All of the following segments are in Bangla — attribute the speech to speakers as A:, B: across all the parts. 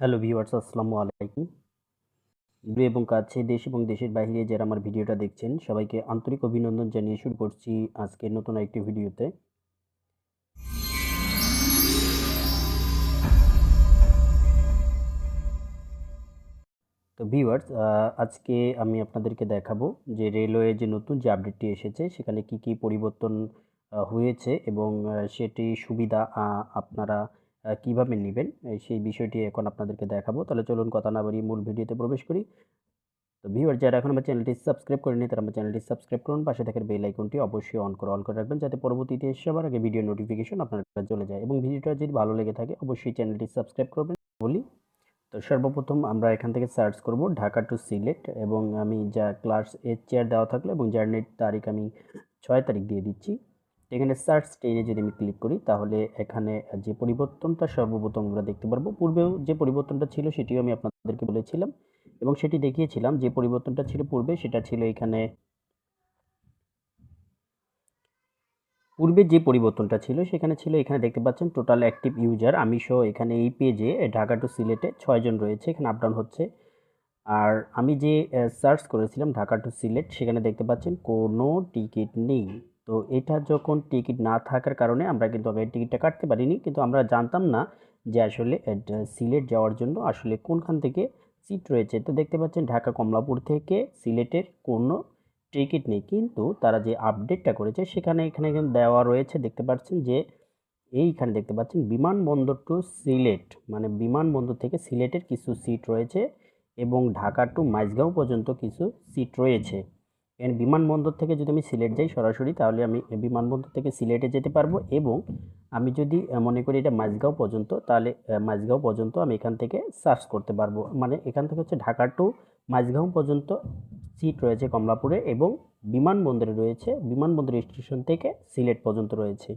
A: হ্যালো ভিউয়ার্স, আসসালামু আলাইকুম। দূরে এবং কাছে দেশ এবং দেশের বাইরে যারা আমার ভিডিওটা দেখছেন, সবাইকে আন্তরিক অভিনন্দন জানিয়ে শুরু করছি আজকের নতুন একটি ভিডিওতে। তো ভিউয়ার্স আজকে আমি আপনাদেরকে দেখাবো যে রেলওয়ে যে নতুন যে আপডেটটি এসেছে, সেখানে কি কি পরিবর্তন হয়েছে এবং সেটি সুবিধা আপনারা কীভাবে নেবেন? সেই বিষয়টি এখন আপনাদেরকে দেখাবো। তাহলে চলুন কথা না বাড়িয়ে মূল ভিডিওতে প্রবেশ করি। তো ভিউয়ার যারা এখন আমার চ্যানেলটি সাবস্ক্রাইব করেনি তারা আমার চ্যানেলটি সাবস্ক্রাইব করুন। পাশে থাকার বেল আইকনটি অবশ্যই অন করে, অল করে রাখবেন যাতে পরবর্তীতে সবার আগে ভিডিও নোটিফিকেশন আপনার কাছে চলে যায় এবং ভিডিওটা যদি ভালো লেগে থাকে, অবশ্যই চ্যানেলটি সাবস্ক্রাইব করবেন বলি। তো সর্বপ্রথম আমরা এখান থেকে সার্চ করব ঢাকা টু সিলেট এবং আমি যা ক্লাস এর চেয়ার দেওয়া থাকল এবং জার্নির তারিখ আমি ছয় তারিখ দিয়ে দিচ্ছি। এখানে সার্চ টেনে যদি আমি ক্লিক করি, তাহলে এখানে যে পরিবর্তনটা সর্বপ্রথম আমরা দেখতে পারব, পূর্বেও যে পরিবর্তনটা ছিল সেটিও আমি আপনাদেরকে বলেছিলাম এবং সেটি দেখিয়েছিলাম যে পরিবর্তনটা ছিল পূর্বে, সেটা ছিল এখানে পূর্বে যে পরিবর্তনটা ছিল, সেখানে ছিল, এখানে দেখতে পাচ্ছেন টোটাল অ্যাক্টিভ ইউজার আমি সহ এখানে এই পেজে ঢাকা টু সিলেটে ছয়জন রয়েছে, এখানে আপডাউন হচ্ছে। আর আমি যে সার্চ করেছিলাম ঢাকা টু সিলেট সেখানে দেখতে পাচ্ছেন কোনো টিকিট নেই। তো এটা যখন টিকিট না থাকার কারণে আমরা কিন্তু আগে টিকিটটা কাটতে পারিনি। কিন্তু আমরা জানতাম না যে আসলে সিলেট যাওয়ার জন্য আসলে কোনখান থেকে সিট রয়েছে। তো দেখতে পাচ্ছেন ঢাকা কমলাপুর থেকে সিলেটের কোনো টিকিট নেই। কিন্তু তারা যে আপডেটটা করেছে সেখানে এখানে দেওয়া রয়েছে। দেখতে পাচ্ছেন যে এইখানে দেখতে পাচ্ছেন বিমানবন্দর টু সিলেট মানে বিমানবন্দর থেকে সিলেটের কিছু সিট রয়েছে এবং ঢাকা টু মাঝগাঁও পর্যন্ত কিছু সিট রয়েছে। এখানে বিমানবন্দর থেকে যদি আমি সিলেট যাই সরাসরি, তাহলে আমি বিমানবন্দর থেকে সিলেটে যেতে পারব এবং আমি যদি মনে করি এটা মাঝগাঁও পর্যন্ত, তাহলে মাঝগাঁও পর্যন্ত আমি এখান থেকে সার্চ করতে পারব। মানে এখান থেকে হচ্ছে ঢাকা টু মাঝগাঁও পর্যন্ত সিট রয়েছে কমলাপুরে এবং বিমানবন্দরে রয়েছে, বিমানবন্দর স্টেশন থেকে সিলেট পর্যন্ত রয়েছে।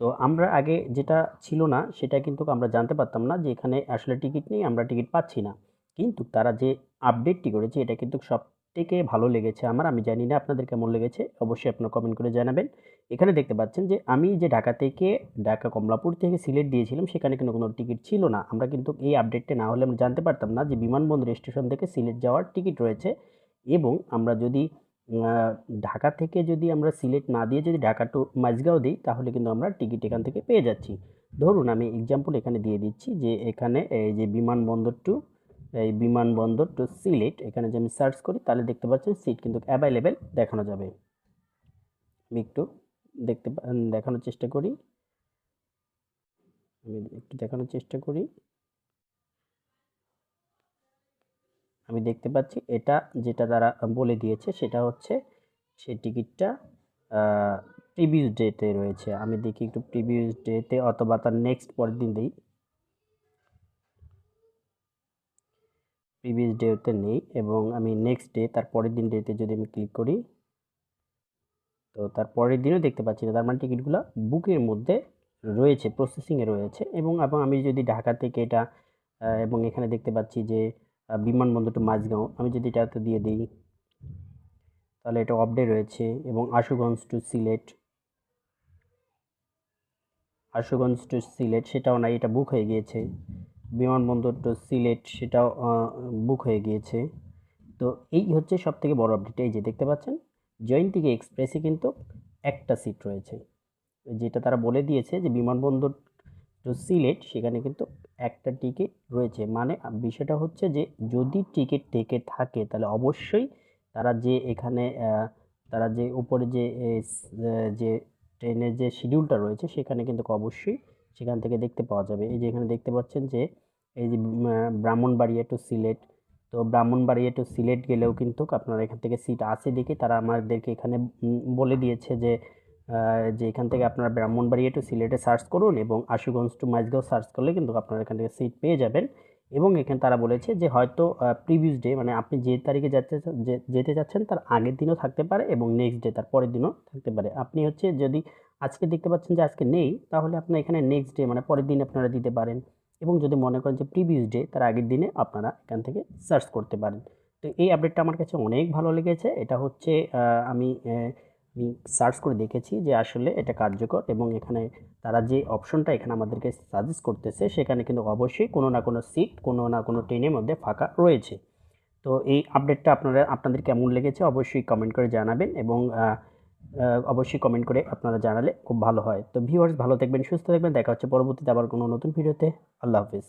A: তো আমরা আগে যেটা ছিল না, সেটা কিন্তু আমরা জানতে পারতাম না যে এখানে আসলে টিকিট নেই, আমরা টিকিট পাচ্ছি না। কিন্তু তারা যে আপডেটটি করেছে, এটা কিন্তু সব থেকে ভালো লেগেছে আমার, আমি জানি না আপনাদের কেমন লেগেছে, অবশ্যই আপনারা কমেন্ট করে জানাবেন। এখানে দেখতে পাচ্ছেন যে, আমি যে ঢাকা থেকে, ঢাকা কমলাপুর থেকে সিলেট দিয়েছিলাম, সেখানে কিন্তু কোনো টিকিট ছিল না। আমরা কিন্তু এই আপডেটটা না হলে আমরা জানতে পারতাম না যে, বিমানবন্দর স্টেশন থেকে সিলেট যাওয়ার টিকিট রয়েছে। এবং আমরা যদি ঢাকা থেকে যদি আমরা সিলেট না দিয়ে যদি ঢাকা টু মাঝগাঁও দিই, তাহলে কিন্তু আমরা টিকিট এখান থেকে পেয়ে যাচ্ছি। ধরুন আমি এক্সাম্পল এখানে দিয়ে দিচ্ছি যে, এখানে এই যে বিমানবন্দর টু এই বিমানবন্দর টু সিলেট, এখানে যে আমি সার্চ করি, তাহলে দেখতে পাচ্ছেন সিট কিন্তু অ্যাভেলেবেল দেখানো যাবে। আমি একটু দেখতে দেখানোর চেষ্টা করি। আমি একটু দেখানোর চেষ্টা করি। আমি দেখতে পাচ্ছি, এটা যেটা তারা বলে দিয়েছে, সেটা হচ্ছে সেই টিকিটটা প্রিভিয়াস ডেতে রয়েছে। আমি দেখি একটু প্রিভিয়াস ডেতে অথবা তার নেক্সট পরের দিন দিই। প্রিভিয়াস ডেতে নেই এবং আমি নেক্সট ডে তার পরের দিন ডেতে যদি আমি ক্লিক করি, তো তার পরের দিনও দেখতে পাচ্ছি না। তার মানে টিকিটগুলো বুকের মধ্যে রয়েছে প্রসেসিংয়ে রয়েছে এবং এবং আমি যদি ঢাকা থেকে এটা এবং এখানে দেখতে পাচ্ছি যে বিমানবন্দর টু মাঝগাঁও, আমি যদি এটাতে দিয়ে দিই, তাহলে এটা আপডেট রয়েছে এবং আশুগঞ্জ টু সিলেট, আশুগঞ্জ টু সিলেট সেটাও নাই, এটা বুক হয়ে গিয়েছে। বিমানবন্দর সিলেট, সেটাও বুক হয়ে গিয়েছে। তো এই হচ্ছে সব থেকে বড় আপডেট এই যে দেখতে পাচ্ছেন, জয়ন্তিকা এক্সপ্রেসে কিন্তু একটা সিট রয়েছে। যেটা তারা বলে দিয়েছে যে বিমানবন্দর টু সিলেট, সেখানে কিন্তু একটা টিকিট রয়েছে। মানে বিষয়টা হচ্ছে যে যদি টিকিট থেকে থাকে, তাহলে অবশ্যই তারা যে এখানে তারা যে উপরে যে যে ট্রেনের যে শিডিউলটা রয়েছে, সেখানে কিন্তু অবশ্যই সেখান থেকে দেখতে পাওয়া যাবে। এই যে এখানে দেখতে পাচ্ছেন যে, এই যে ব্রাহ্মণবাড়িয়া টু সিলেট। তো ব্রাহ্মণবাড়িয়া টু সিলেট গেলেও কিন্তু আপনারা এখান থেকে সিট আছে দেখে তারা আমাদেরকে এখানে বলে দিয়েছে যে যে এখান থেকে আপনারা ব্রাহ্মণবাড়িয়া টু সিলেটে সার্চ করুন এবং আশুগঞ্জ টু মাইজগাঁও সার্চ করলে কিন্তু আপনারা এখান থেকে সিট পেয়ে যাবেন। এবং এখানে তারা বলেছে যে হয়তো প্রিভিয়াস ডে মানে আপনি যে তারিখে যেতে যেতে যাচ্ছেন তার আগের দিনও থাকতে পারে এবং নেক্সট ডে তার পরের দিনও থাকতে পারে। আপনি হচ্ছে যদি আজকে দেখতে পাচ্ছেন যে আজকে নেই, তাহলে আপনার এখানে নেক্সট ডে মানে পরের দিন আপনারা দিতে পারেন এবং যদি মনে করেন যে প্রিভিয়াস ডে তার আগের দিনে আপনারা এখান থেকে সার্চ করতে পারেন। তো এই আপডেটটা আমার কাছে অনেক ভালো লেগেছে। এটা হচ্ছে আমি আমি সার্চ করে দেখেছি যে আসলে এটা কার্যকর এবং এখানে তারা যে অপশনটা এখানে আমাদেরকে সাজেস্ট করতেছে, সেখানে কিন্তু অবশ্যই কোনো না কোনো সিট কোনো না কোনো ট্রেনের মধ্যে ফাঁকা রয়েছে। তো এই আপডেটটা আপনারা, আপনাদের কেমন লেগেছে অবশ্যই কমেন্ট করে জানাবেন এবং অবশ্যই কমেন্ট করে আপনারা জানালে খুব ভালো হয়। তো ভিউয়ার্স ভালো থাকবেন, সুস্থ থাকবেন, দেখা হচ্ছে পরবর্তীতে আবার কোনো নতুন ভিডিওতে আল্লাহ হাফিজ।